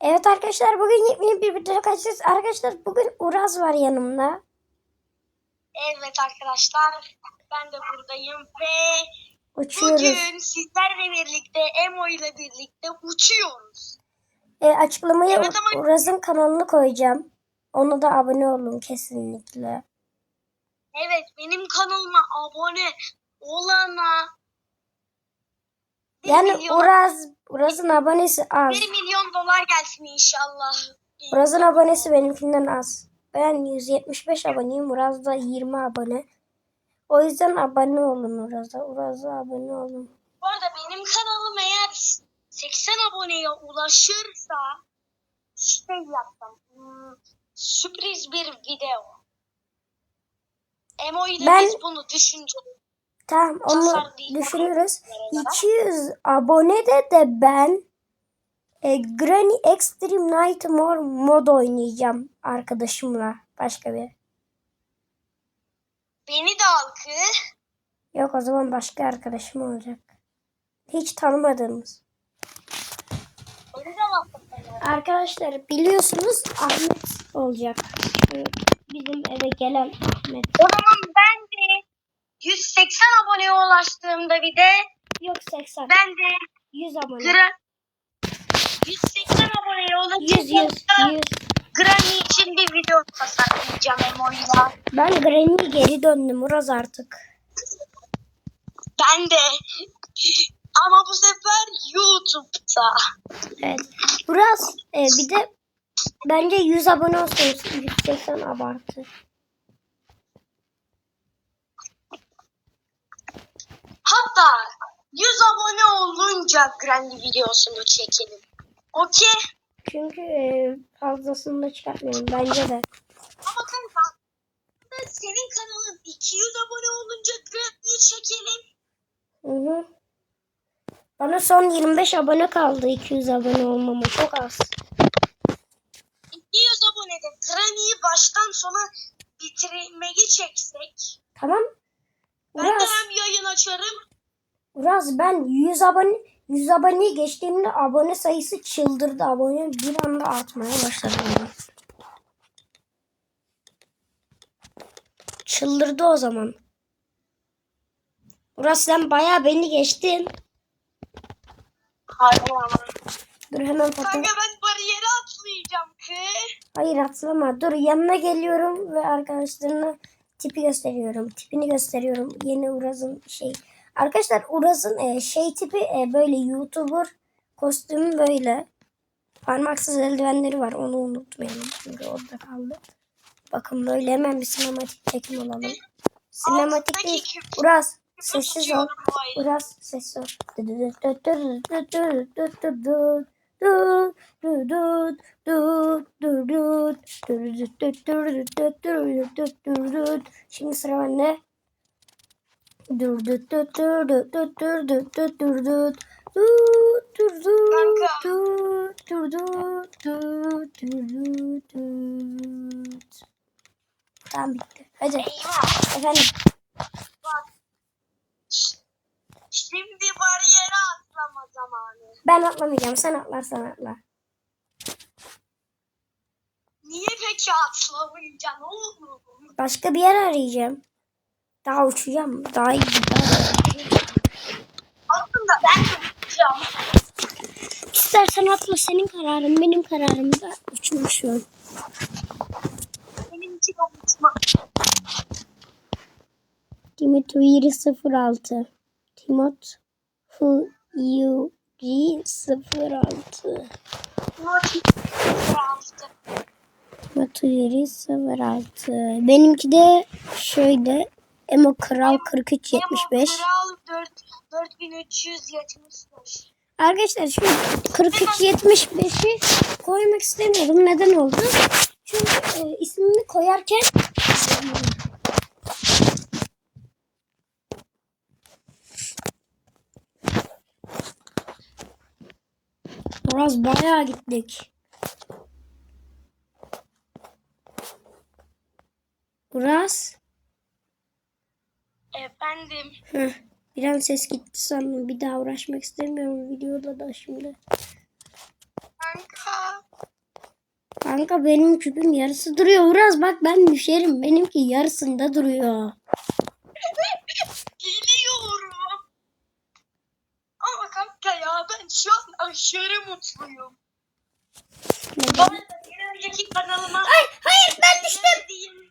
Evet arkadaşlar bugün yepyeni bir video kaçacağız. Arkadaşlar bugün Uraz var yanımda. Evet arkadaşlar ben de buradayım ve Uçuyoruz. bugün sizlerle birlikte Emo ile birlikte uçuyoruz. E, açıklamaya Evet ama- Uraz'ın kanalını koyacağım. Ona da abone olun kesinlikle. Evet benim kanalıma abone olana Yani milyon, Uraz, Uraz'ın abonesi az. 1 milyon dolar gelsin inşallah. Uraz'ın abonesi benimkinden az. Ben 175 aboneyim. Uraz da 20 abone. O yüzden abone olun Uraz'a. Uraz'a abone olun. Bu arada benim kanalım eğer 80 aboneye ulaşırsa şey yapacağım. hmm, sürpriz bir video. Emo ile Ben- biz bunu düşüneceğiz. Tamam onu düşünürüz. 200 abonede de ben e, Granny Extreme Nightmare mod oynayacağım arkadaşımla. Başka bir. Beni de alkı. Yok o zaman başka arkadaşım olacak. Hiç tanımadığımız. De. Arkadaşlar biliyorsunuz Ahmet olacak. Bizim eve gelen Ahmet. O zaman ben de 180 aboneye ulaştığımda bir de Yok 80. ben de 100 abone. gra 180 aboneye 100 100 ulaştığımda 100. Granny için bir video tasarlayacağım Emo'yla. Ben Granny'ye geri döndüm Uraz artık. Ben de. Ama bu sefer YouTube'da. Evet. Uraz e, bir de bence 100 abone olsun. 180 abartı. Hatta 100 abone olunca Granny videosunu çekelim. Okey. Çünkü e, fazlasını da çıkartmıyorum bence de. Ama kanka senin kanalın 200 abone olunca Granny'yi çekelim. Hı hı. Bana son 25 abone kaldı 200 abone olmama çok az. 200 abonede Granny'yi baştan sona bitirmeyi çeksek. Tamam. Ben de hem yayın açarım. Uraz ben 100 abone 100 aboneyi geçtiğimde abone sayısı çıldırdı. Abone bir anda artmaya başladı. Çıldırdı o zaman. Uraz sen bayağı beni geçtin. Hayır ama. Dur hemen fotoğraf. Kanka ben bariyeri atlayacağım ki. Hayır atlama. Dur yanına geliyorum ve arkadaşlarına tipi gösteriyorum. Tipini gösteriyorum. Yeni Uraz'ın şey. Arkadaşlar Uraz'ın e, şey tipi e, böyle YouTuber kostümü böyle. Parmaksız eldivenleri var. Onu unutmayalım. Çünkü orada kaldı. Bakın böyle hemen bir sinematik çekim alalım. Sinematik değil. Uraz sessiz ol. Uraz sessiz ol. Şimdi sıra bende. Dürdüt düt dürdüt düt dürdüt düt dürdüt düt dürdüt düt dürdüt düt dürdüt düt Tamam bitti. Hadi. Eyvah. Efendim. Bak. Şimdi bariyere atlama zamanı. Ben atlamayacağım. Sen atlarsan atla. Niye peki atlamayacağım oğlum? Başka bir yer arayacağım. Daha uçacağım. Daha iyi. Aslında ben de uçacağım. İstersen atla senin kararın. Benim kararım da uçmak şu an. Benim için uçma. Timot Yuri 06. Timot Hu Yuri 06. Timot Yuri 06. Benimki de şöyle Emo Kral 4375. Kral 4, 4375. Arkadaşlar şu 4375'i koymak istemiyordum. Neden oldu? Çünkü e, ismini koyarken biraz bayağı gittik. Biraz Efendim. Heh, bir an ses gitti sandım. Bir daha uğraşmak istemiyorum videoda da şimdi. Kanka. Kanka benim küpüm yarısı duruyor. Uraz bak ben düşerim. Benimki yarısında duruyor. Geliyorum. Ama kanka ya ben şu an aşırı mutluyum. Bu arada bir önceki kanalıma... Ay hayır ben düştüm.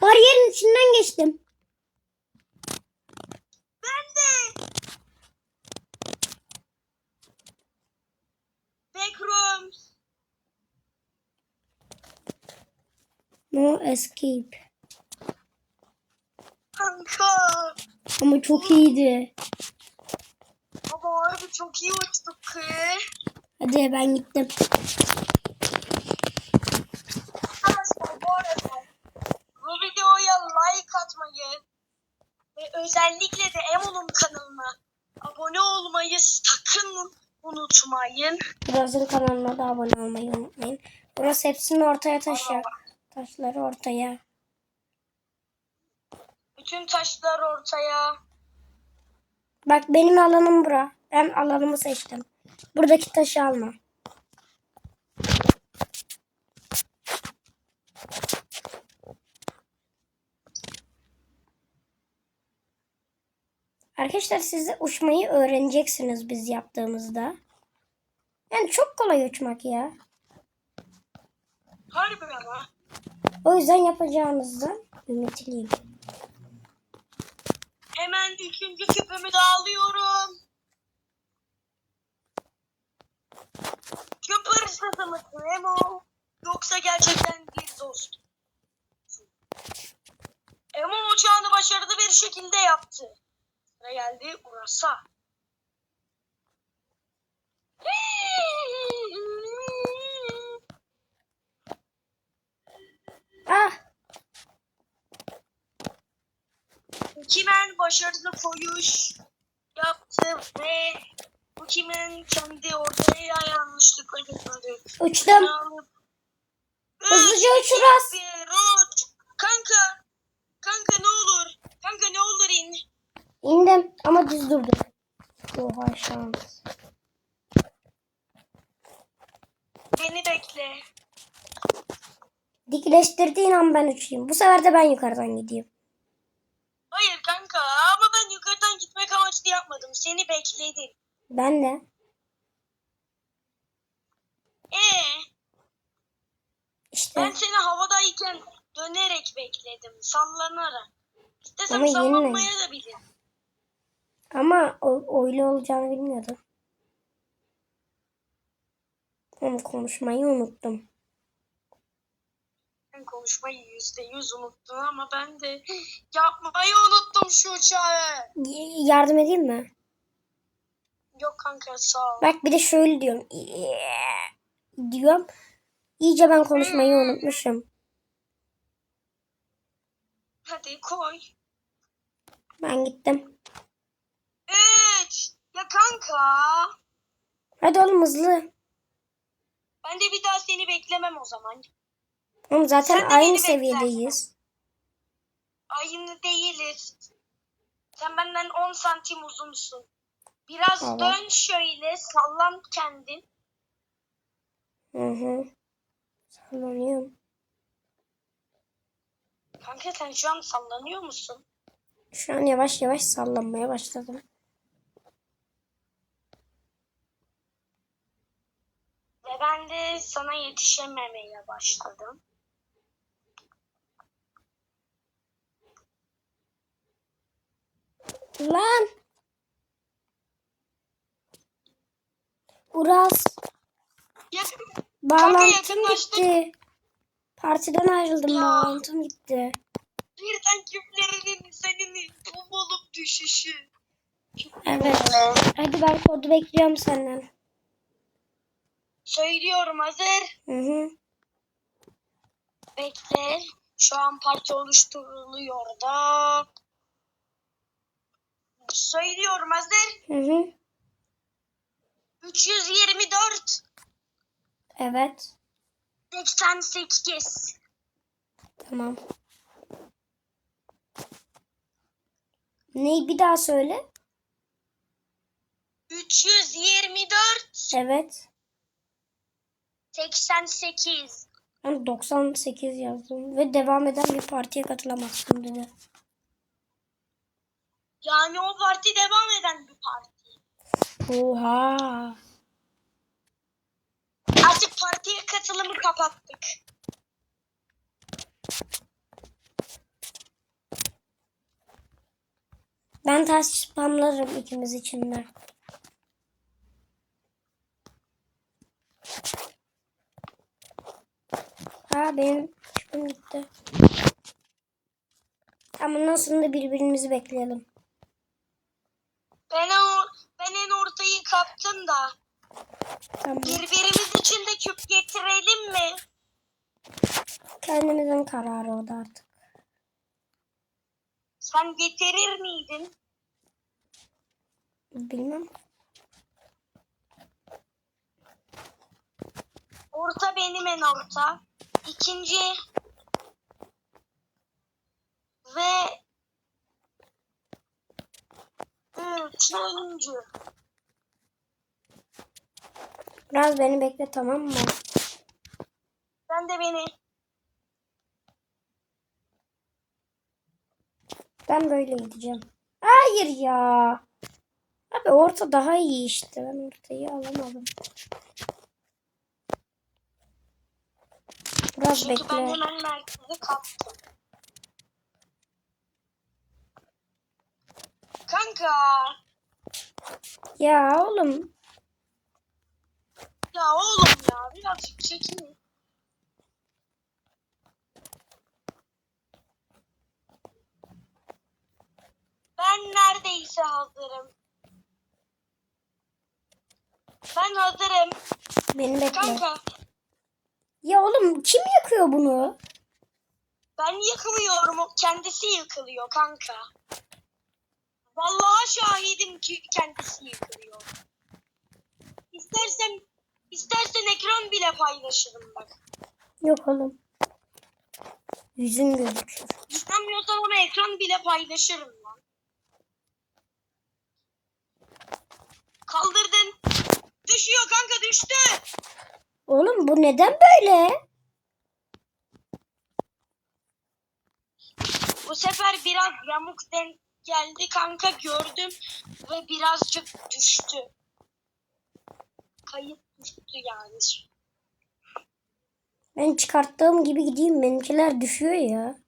Bariyerin içinden geçtim. Ben de. Backrooms. No escape. Kanka. Ama çok iyiydi. Ama harbi çok iyi uçtuk ki. Hadi ben gittim. Arkadaşlar bu arada bu videoya like atmayı ve özellikle de Emo'nun kanalına abone olmayı sakın unutmayın. Uraz'ın kanalına da abone olmayı unutmayın. Uraz hepsini ortaya taşıyor. Taşları ortaya. Bütün taşlar ortaya. Bak benim alanım bura. Ben alanımı seçtim. Buradaki taşı alma. Arkadaşlar siz de uçmayı öğreneceksiniz biz yaptığımızda. Yani çok kolay uçmak ya. Harbi ama. O yüzden yapacağınızdan ümitliyim. Hemen üçüncü küpümü de alıyorum. Küp hırsızı mısın Emo? Yoksa gerçekten bir dost. Emo uçağını başarılı bir şekilde yaptı. Sıra geldi Uras'a. Kimen başarılı koyuş yaptı ve bu kimin kendi ortaya yanlışlıkla gitmedi. Uçtum. Hızlıca uç Uras. Bir uç. Kanka. Kanka ne olur. Kanka ne olur in. İndim ama düz durdum. Oha şans. Beni bekle. Dikleştirdiğin an ben uçayım. Bu sefer de ben yukarıdan gideyim. Hayır kanka ama ben yukarıdan gitmek amaçlı yapmadım. Seni bekledim. Ben de. Ee, İşte. ben seni havadayken dönerek bekledim. Sallanarak. İstesem Ama sallanmaya da bilirim. Ama o, öyle olacağını bilmiyordum. Ama konuşmayı unuttum. Konuşmayı yüzde yüz unuttun ama ben de yapmayı unuttum şu uçağı. Y- yardım edeyim mi? Yok kanka sağ ol. Bak bir de şöyle diyorum. Diyorum. İyice ben konuşmayı unutmuşum. Hadi koy. Ben gittim. Üç. Ya kanka. Hadi oğlum hızlı. Ben de bir daha seni beklemem o zaman. Oğlum zaten Sen de aynı beni seviyedeyiz. Aynı değiliz. Sen benden 10 santim uzunsun. Biraz Evet. dön şöyle sallan kendin. Hı hı. Sallanıyorum. Kanka sen şu an sallanıyor musun? Şu an yavaş yavaş sallanmaya başladım. Ve ben de sana yetişememeye başladım. Lan! Uras, Yakın. bağlantım gitti. Partiden ayrıldım, Ya. bağlantım gitti. Birden küplerinin senin olup düşüşü. Evet. Hadi ben kodu bekliyorum senden. Söylüyorum hazır. Hı hı. Bekle. Şu an parti oluşturuluyor da. Söylüyorum hazır. Hı hı. 324 Evet. 88 Tamam. Neyi bir daha söyle? 324 Evet. 88. Ben 98 yazdım ve devam eden bir partiye katılamazsın dedi. Yani o parti devam eden bir parti. Oha. Artık partiye katılımı kapattık. Ben ters spamlarım ikimiz için de. Ha benim çıkım gitti. Ama nasıl da birbirimizi bekleyelim. Ben, o, ben en ortayı kaptım da. Tamam. Birbirimiz için de küp getirelim mi? Kendimizin kararı o da artık. Sen getirir miydin? Bilmem. Orta benim en orta. İkinci ve üçüncü. Biraz beni bekle tamam mı? Sen de beni. Ben böyle gideceğim. Hayır ya. Abi orta daha iyi işte. Ben ortayı alamadım. Biraz Çünkü ben bekle. hemen merkezi kaptım. Kanka. Ya oğlum. Ya oğlum ya birazcık çekin. Ben neredeyse hazırım. Ben hazırım. Beni bekle. Kanka Ya oğlum kim yakıyor bunu? ben yıkmıyorum. O kendisi yıkılıyor kanka. Vallahi şahidim ki kendisi yıkılıyor. İstersen istersen ekran bile paylaşırım bak. Yok oğlum. Yüzün gözüküyor. İstemiyorsan ona ekran bile paylaşırım lan. Kaldırdın. Düşüyor kanka düştü. Oğlum bu neden böyle? Bu sefer biraz yamuk denk geldi kanka gördüm ve birazcık düştü. Kayıp düştü yani. Ben çıkarttığım gibi gideyim. Benimkiler düşüyor ya.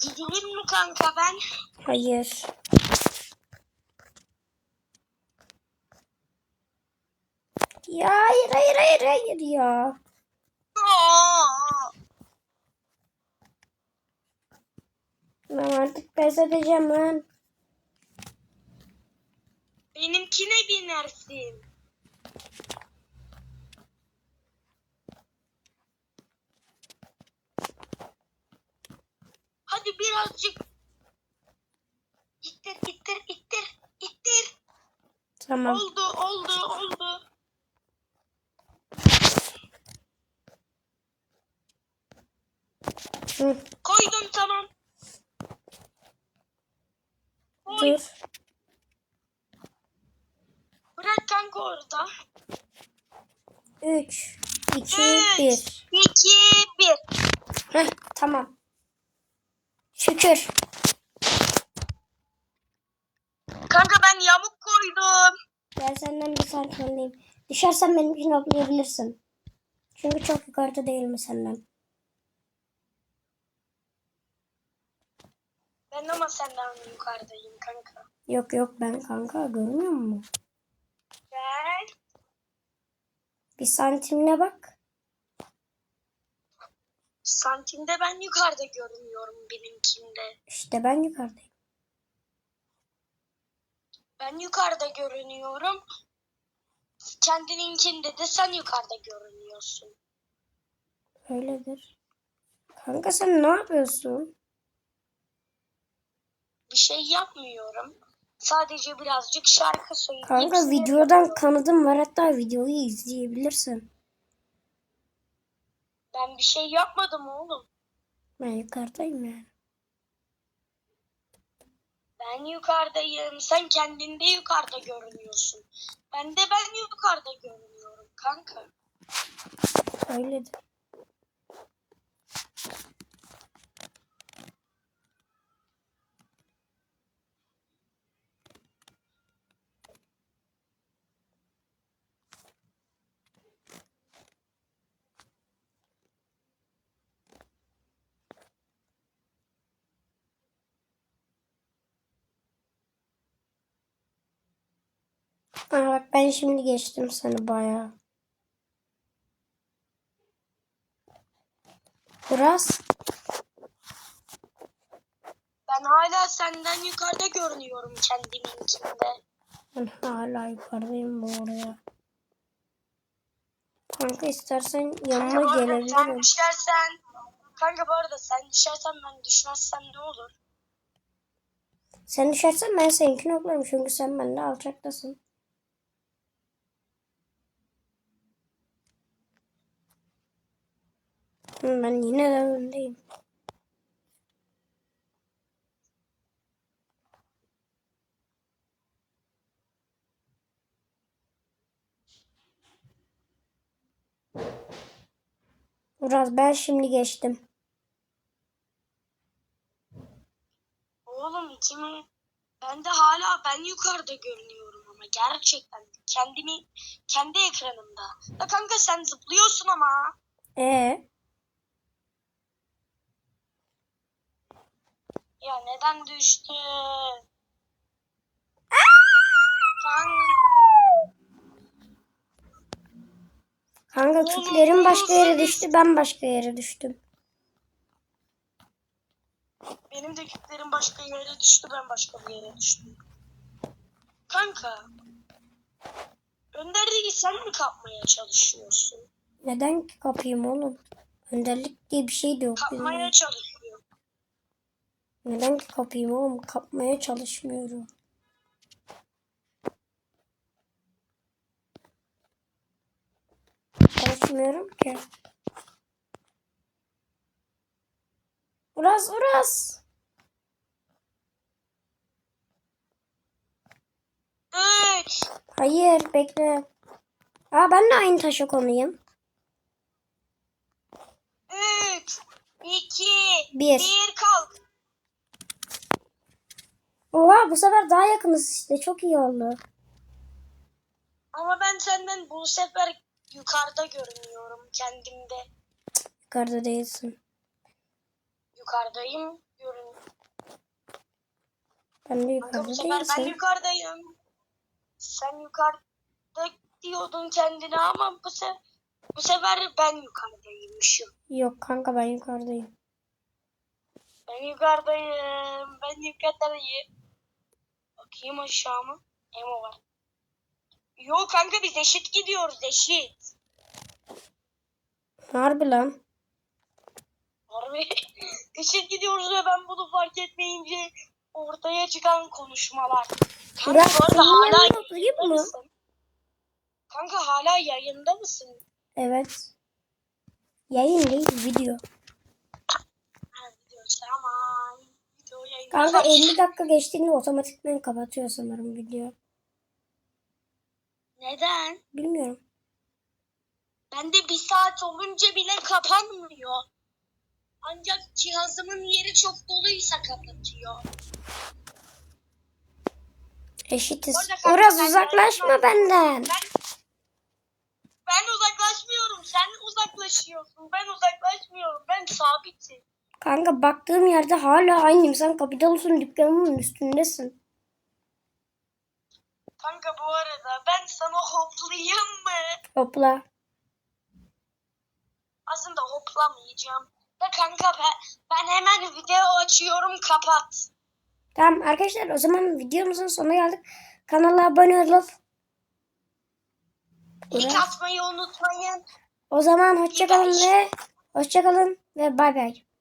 Gidelim mi kanka ben? Hayır. Ya hayır hayır hayır hayır ya. Aa! Ben artık pes edeceğim lan. Benimkine binersin. Hadi birazcık. İttir, ittir, ittir, ittir. Tamam. Oldu, oldu, oldu. Hı, Koydum tamam. Dur. Bırak kanka orada. 3, 2, Üç, 1. iki, bir. Heh, tamam. Şükür. Kanka ben yamuk koydum. Ben senden bir öndeyim. Düşersen benimkini atlayabilirsin. Çünkü çok yukarıda değil mi senden? Ben ama senden yukarıdayım kanka. Yok yok ben kanka görmüyor musun? Ben Bir santimle bak. santimde ben yukarıda görünüyorum benimkinde. İşte ben yukarıdayım. Ben yukarıda görünüyorum. Kendininkinde de sen yukarıda görünüyorsun. Öyledir. Kanka sen ne yapıyorsun? Bir şey yapmıyorum. Sadece birazcık şarkı söyleyip Kanka videodan kanıdım var hatta videoyu izleyebilirsin. Ben bir şey yapmadım oğlum. Ben yukarıdayım yani. Ben yukarıdayım. Sen kendinde yukarıda görünüyorsun. Ben de ben yukarıda görünüyorum kanka. Öyledir. Aa bak ben şimdi geçtim seni bayağı. Biraz Ben hala senden yukarıda görünüyorum kendiminkinde. ben hala yukarıdayım bu arada. Kanka istersen yanıma Kanka arada sen gelebilirim. düşersen Kanka bu arada sen düşersen ben düşmezsem ne olur? Sen düşersen ben seninkini oklarım çünkü sen benden alçaktasın. Hı, Ben yine de öndeyim. Biraz ben şimdi geçtim. Oğlum kimi? Ben de hala ben yukarıda görünüyorum ama gerçekten kendimi kendi ekranımda. Ya kanka sen zıplıyorsun ama. E Ya neden düştü? Kanka. küplerin başka yere düştü ben başka yere düştüm. Benim de küplerim başka yere düştü, ben başka bir yere düştüm. Kanka. Önderliği sen mi kapmaya çalışıyorsun? Neden ki kapayım oğlum? Önderlik diye bir şey de yok. Kapmaya çalışıyor. Neden kapayım oğlum? Kapmaya çalışmıyorum. Çalışmıyorum ki. Uras Uras. Hayır bekle. Aa ben de aynı taşa konuyum. üç, iki, Bir. bir kalk. Oha bu sefer daha yakınız işte. Çok iyi oldu. Ama ben senden bu sefer yukarıda görünüyorum kendimde. Yukarıda değilsin. Yukarıdayım. Görün. Ben de Kanka bu yukarıda sefer ben değilsin. yukarıdayım. Sen yukarıda diyordun kendine ama bu, se bu sefer ben yukarıdaymışım. Yok kanka ben yukarıdayım. Ben yukarıdayım. Ben yukarıdayım. Bakayım aşağı mı? Emo var. Yok kanka biz eşit gidiyoruz eşit. Harbi lan. Harbi eşit gidiyoruz ve ben bunu fark etmeyince ortaya çıkan konuşmalar. Kanka bu arada hala yayında mı? mısın? Kanka hala yayında mısın? Evet. Yayın değil video. Ha gidiyoruz tamam. Video yayında. Kanka 50 dakika geçtiğinde otomatikman kapatıyor sanırım video. Neden? Bilmiyorum. Bende bir saat olunca bile kapanmıyor. Ancak cihazımın yeri çok doluysa kapatıyor. Eşitiz. Sen uzaklaşma yayınlar- benden. Ben, ben uzaklaşmıyorum. Sen uzaklaşıyorsun. Ben uzaklaşmıyorum. Ben sabitim. Kanka baktığım yerde hala aynıyım. Sen Kapitalos'un dükkanının üstündesin. Kanka bu arada ben sana hoplayayım mı? Hopla. Aslında hoplamayacağım. Da kanka ben, ben hemen video açıyorum kapat. Tamam arkadaşlar o zaman videomuzun sonuna geldik. Kanala abone olup İlk atmayı unutmayın. o zaman hoşçakalın ve hoşçakalın ve. Bay bay.